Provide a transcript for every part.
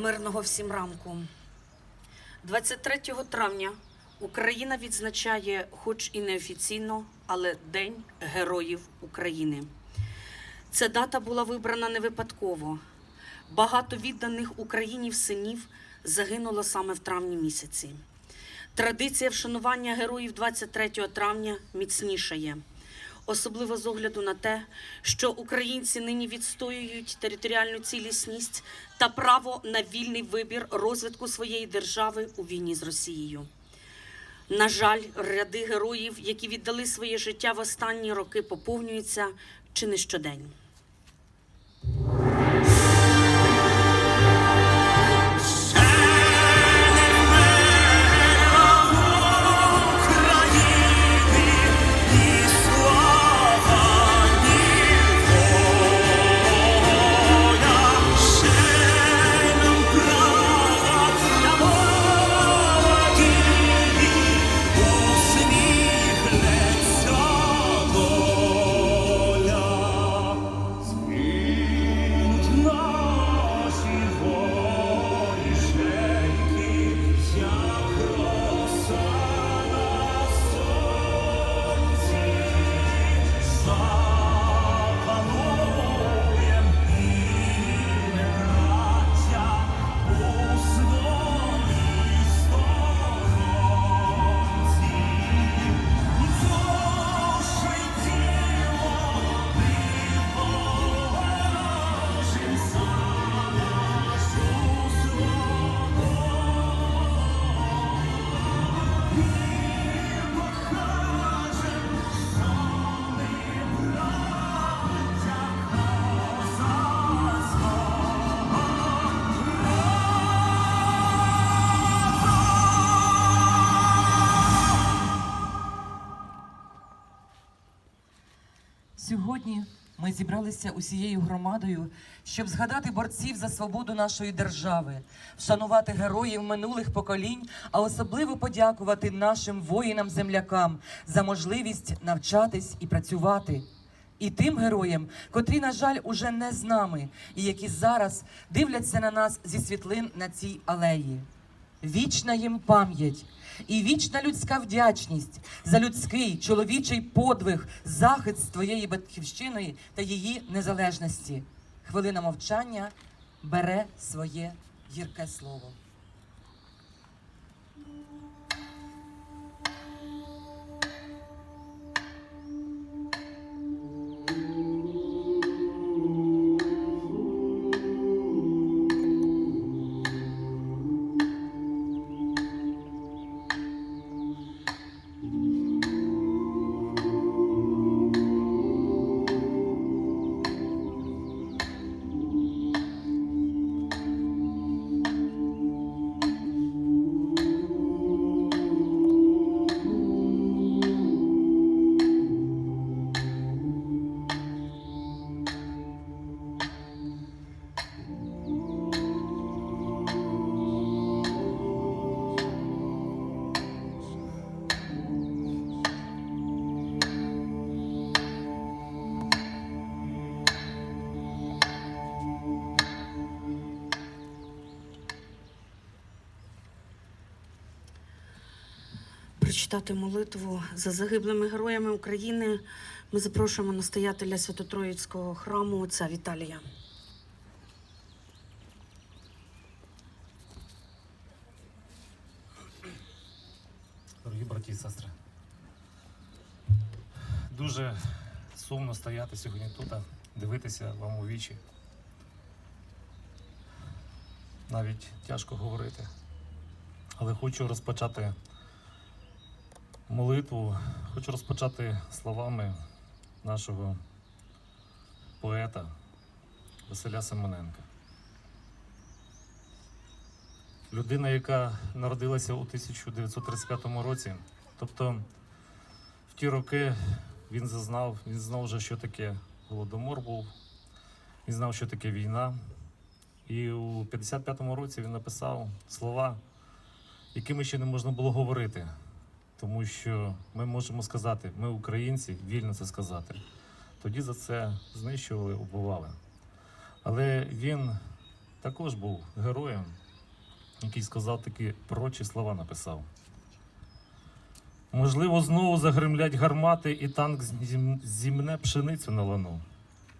Мирного всім ранку. 23 травня Україна відзначає, хоч і неофіційно, але День Героїв України. Ця дата була вибрана не випадково. Багато відданих Україні синів загинуло саме в травні місяці. Традиція вшанування героїв 23 травня міцнішає, особливо з огляду на те, що українці нині відстоюють територіальну цілісність та право на вільний вибір розвитку своєї держави у війні з Росією. На жаль, ряди героїв, які віддали своє життя в останні роки, поповнюються чи не щодень. Сьогодні ми зібралися усією громадою, щоб згадати борців за свободу нашої держави, вшанувати героїв минулих поколінь, а особливо подякувати нашим воїнам-землякам за можливість навчатись і працювати. І тим героям, котрі, на жаль, уже не з нами, і які зараз дивляться на нас зі світлин на цій алеї. Вічна їм пам'ять і вічна людська вдячність за людський чоловічий подвиг, захист твоєї батьківщини та її незалежності. Хвилина мовчання бере своє гірке слово. Прочитати молитву за загиблими героями України ми запрошуємо настоятеля Свято-Троїцького храму отця Віталія. Дорогі браті і сестри, дуже сумно стояти сьогодні тут, дивитися вам у вічі. Навіть тяжко говорити. Але хочу розпочати молитву, хочу розпочати словами нашого поета Василя Семененка. Людина, яка народилася у 1935 році. Тобто в ті роки він зазнав, він знав вже, що таке голодомор був, він знав, що таке війна. І у 55-му році він написав слова, якими ще не можна було говорити. Тому що ми можемо сказати, ми українці, вільно це сказати. Тоді за це знищували, убивали. Але він також був героєм, який сказав такі пророчі слова написав. Можливо, знову загремлять гармати, і танк зімне пшеницю на лану.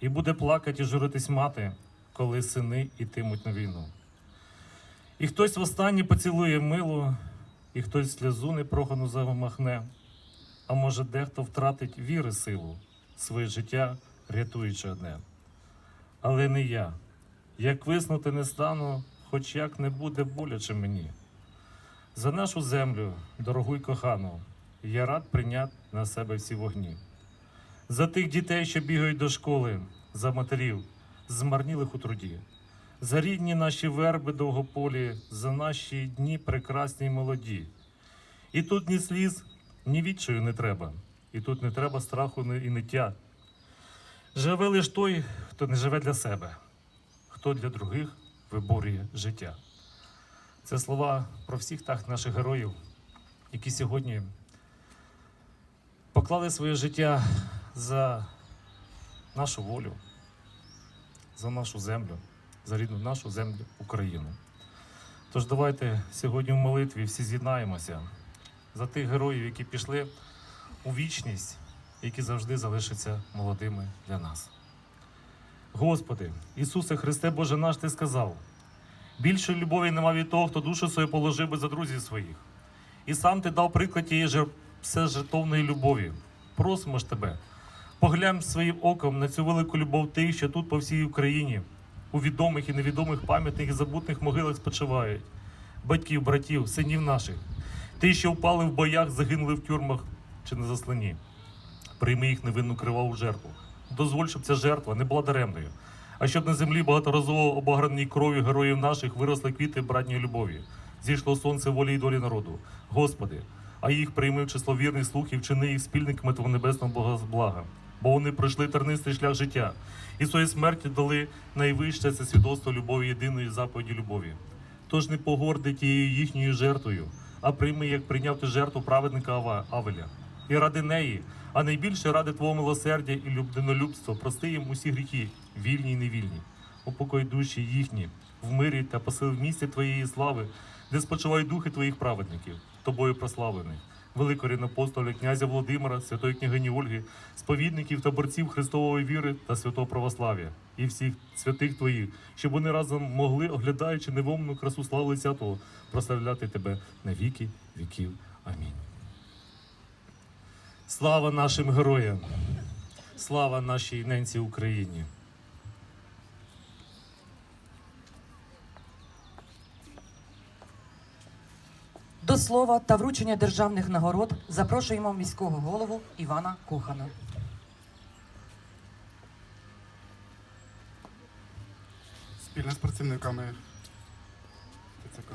І буде плакать і журитись мати, коли сини ітимуть на війну. І хтось востаннє поцілує милу, і хтось сльозу непрохану замахне, а може, дехто втратить віри силу, своє життя рятуючи одне. Але не я. Як виснути не стану, хоч як не буде боляче мені. За нашу землю, дорогу й кохану, я рад прийняти на себе всі вогні. За тих дітей, що бігають до школи, за матерів, змарнілих у труді, за рідні наші верби довгополі, за наші дні прекрасні й молоді. І тут ні сліз, ні відчаю не треба, і тут не треба страху і ниття. Живе лиш той, хто не живе для себе, хто для других виборює життя. Це слова про всіх так наших героїв, які сьогодні поклали своє життя за нашу волю, за нашу землю, за рідну нашу землю Україну. Тож давайте сьогодні в молитві всі з'єднаємося за тих героїв, які пішли у вічність, які завжди залишаться молодими для нас. Господи, Ісусе Христе Боже наш, Ти сказав: більшої любові нема від того, хто душу свою положив би за друзів своїх. І сам ти дав приклад тієї жер... всежертовної любові. Просимо ж тебе, поглянь своїм оком на цю велику любов тих, що тут по всій Україні, у відомих і невідомих пам'ятних і забутних могилах спочивають, батьків, братів, синів наших, ті, що впали в боях, загинули в тюрмах чи на заслані. Прийми їх невинну криваву жертву. Дозволь, щоб ця жертва не була даремною, а щоб на землі багаторазово обаграній кров'ю героїв наших виросли квіти братньої любові, зійшло сонце волі й долі народу. Господи, а їх прийми в число вірних слухів, чини їх спільниками Твого небесного блага. Бо вони пройшли тернистий шлях життя і своєї смерті дали найвище це свідоцтво любові єдиної заповіді любові. Тож не погорди тією їхньою жертвою, а прийми, як прийняв ти жертву праведника Авеля. І ради неї, а найбільше ради Твого милосердя і людинолюбства, прости їм усі гріхи, вільні й невільні. Упокой душі їхні в мирі та посил в місці Твоєї слави, де спочивають духи Твоїх праведників, тобою прославлених. Великого рівнопостоля князя Володимира, святої княгині Ольги, сповідників та борців Христової віри та святого православ'я і всіх святих Твоїх, щоб вони разом могли, оглядаючи невомну красу слави лиця Твого, прославляти Тебе на віки віків. Амінь. Слава нашим героям! Слава нашій ненці Україні! До слова та вручення державних нагород запрошуємо міського голову Івана Кохана. спільно з працівниками ТЦК.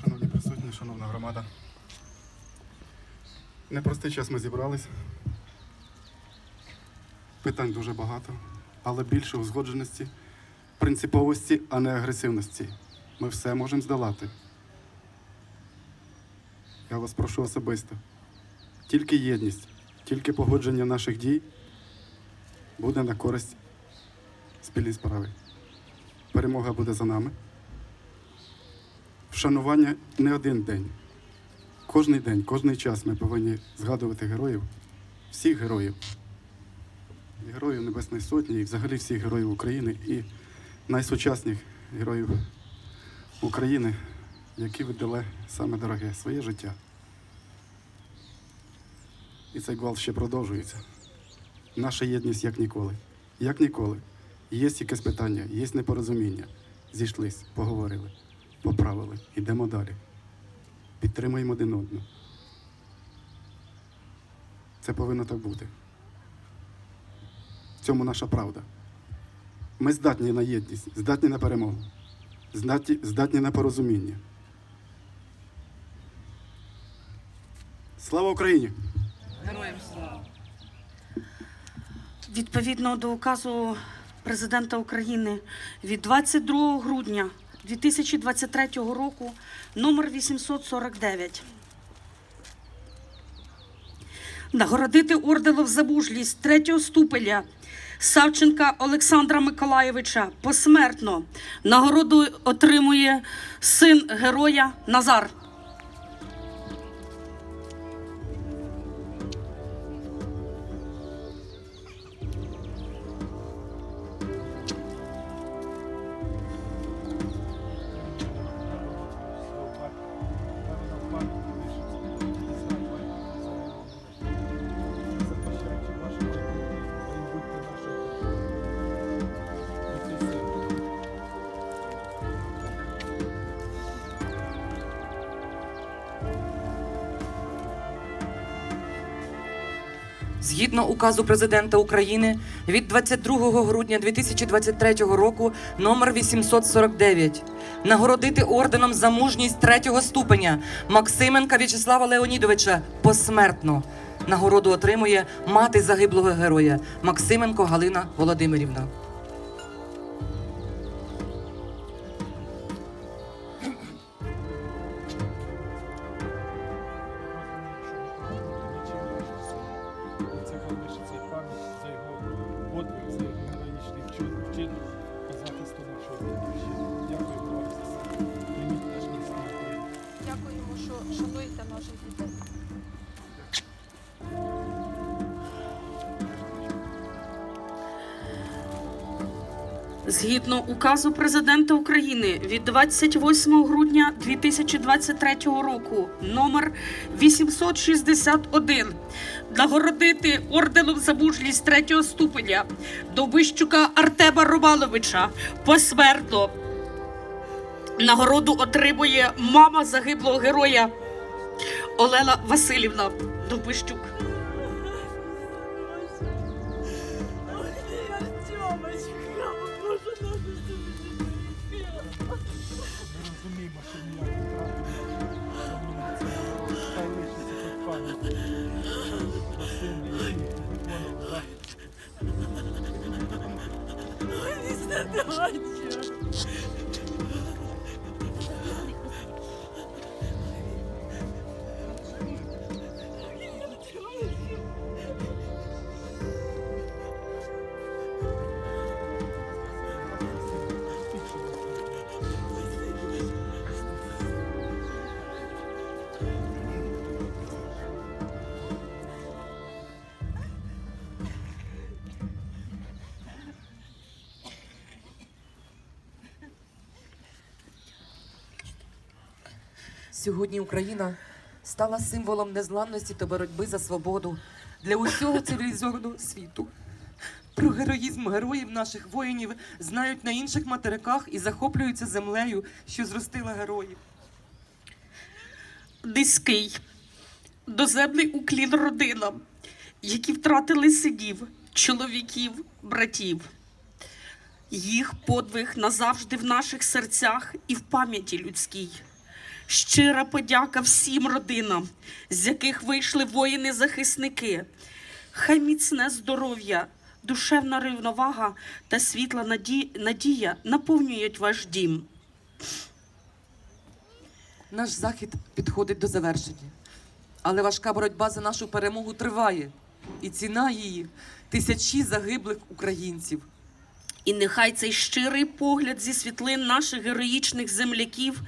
Шановні присутні, шановна громада. Непростий час ми зібрались. Питань дуже багато, але більше узгодженості, принциповості, а не агресивності. Ми все можемо здолати. Я вас прошу особисто. Тільки єдність, тільки погодження наших дій буде на користь спільній справи. Перемога буде за нами. Вшанування не один день. Кожний день, кожний час ми повинні згадувати героїв, всіх героїв. Героїв Небесної Сотні, і взагалі всіх героїв України і найсучасних героїв України, які віддали саме дороге своє життя. І цей гвалт ще продовжується. Наша єдність як ніколи. Як ніколи. Є якесь питання, є непорозуміння. Зійшлись, поговорили, поправили, йдемо далі. Підтримуємо один одного. Це повинно так бути. В цьому наша правда. Ми здатні на єдність, здатні на перемогу, здатні, здатні на порозуміння. Слава Україні! Героям слава. Відповідно до указу президента України від 22 грудня 2023 року номер 849 нагородити орденом за мужність третього ступеня Савченка Олександра Миколаєвича посмертно. Нагороду отримує син героя Назар. Згідно указу президента України від 22 грудня 2023 року номер 849 нагородити орденом за мужність третього ступеня Максименка В'ячеслава Леонідовича посмертно. Нагороду отримує мати загиблого героя Максименко Галина Володимирівна. Згідно указу президента України від 28 грудня 2023 року номер 861 нагородити орденом за мужність третього ступеня Довбищука Артема Романовича посмертно. Нагороду отримує мама загиблого героя Олена Васильівна Довбищук. Сьогодні Україна стала символом незламності та боротьби за свободу для усього цивілізованого світу. Про героїзм героїв наших воїнів знають на інших материках і захоплюються землею, що зростила героїв. низький, доземний уклін родинам, які втратили синів, чоловіків, братів. Їх подвиг назавжди в наших серцях і в пам'яті людській. Щира подяка всім родинам, з яких вийшли воїни-захисники. Хай міцне здоров'я, душевна рівновага та світла наді- надія наповнюють ваш дім. Наш захід підходить до завершення. Але важка боротьба за нашу перемогу триває, і ціна її тисячі загиблих українців. І нехай цей щирий погляд зі світлин наших героїчних земляків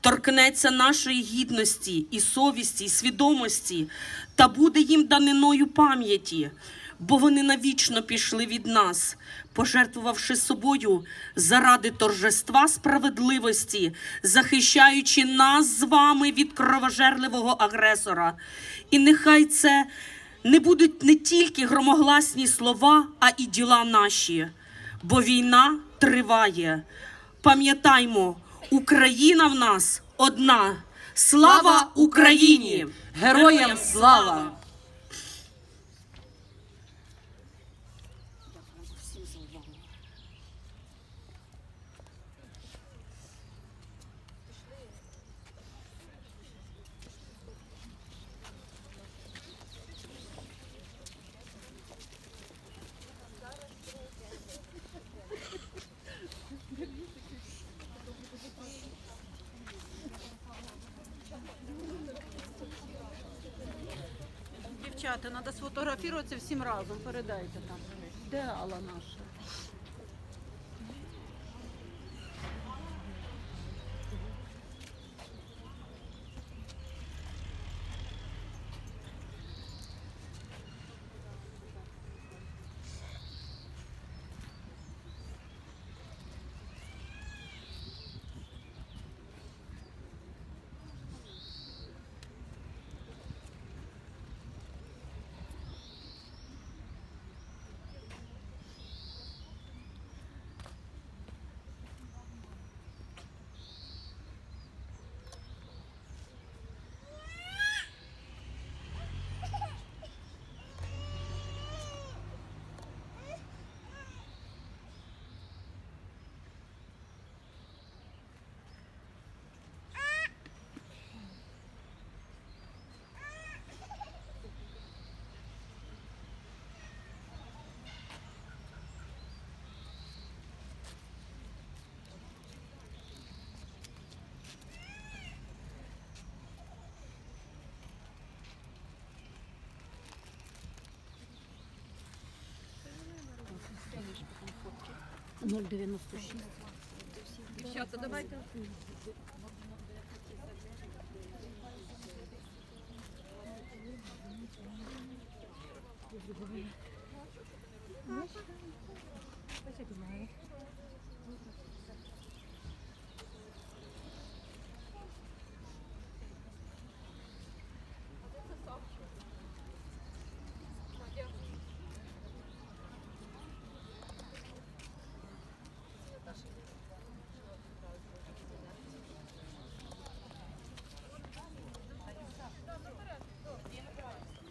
торкнеться нашої гідності і совісті, і свідомості, та буде їм даниною пам'яті, бо вони навічно пішли від нас, пожертвувавши собою заради торжества справедливості, захищаючи нас з вами від кровожерливого агресора. І нехай це не будуть не тільки громогласні слова, а і діла наші бо війна триває. Пам'ятаймо, Україна в нас одна. Слава Україні! Героям слава! Дівчата, треба сфотографуватися всім разом. Передайте там. Де Алла наша? Дівчата, давайте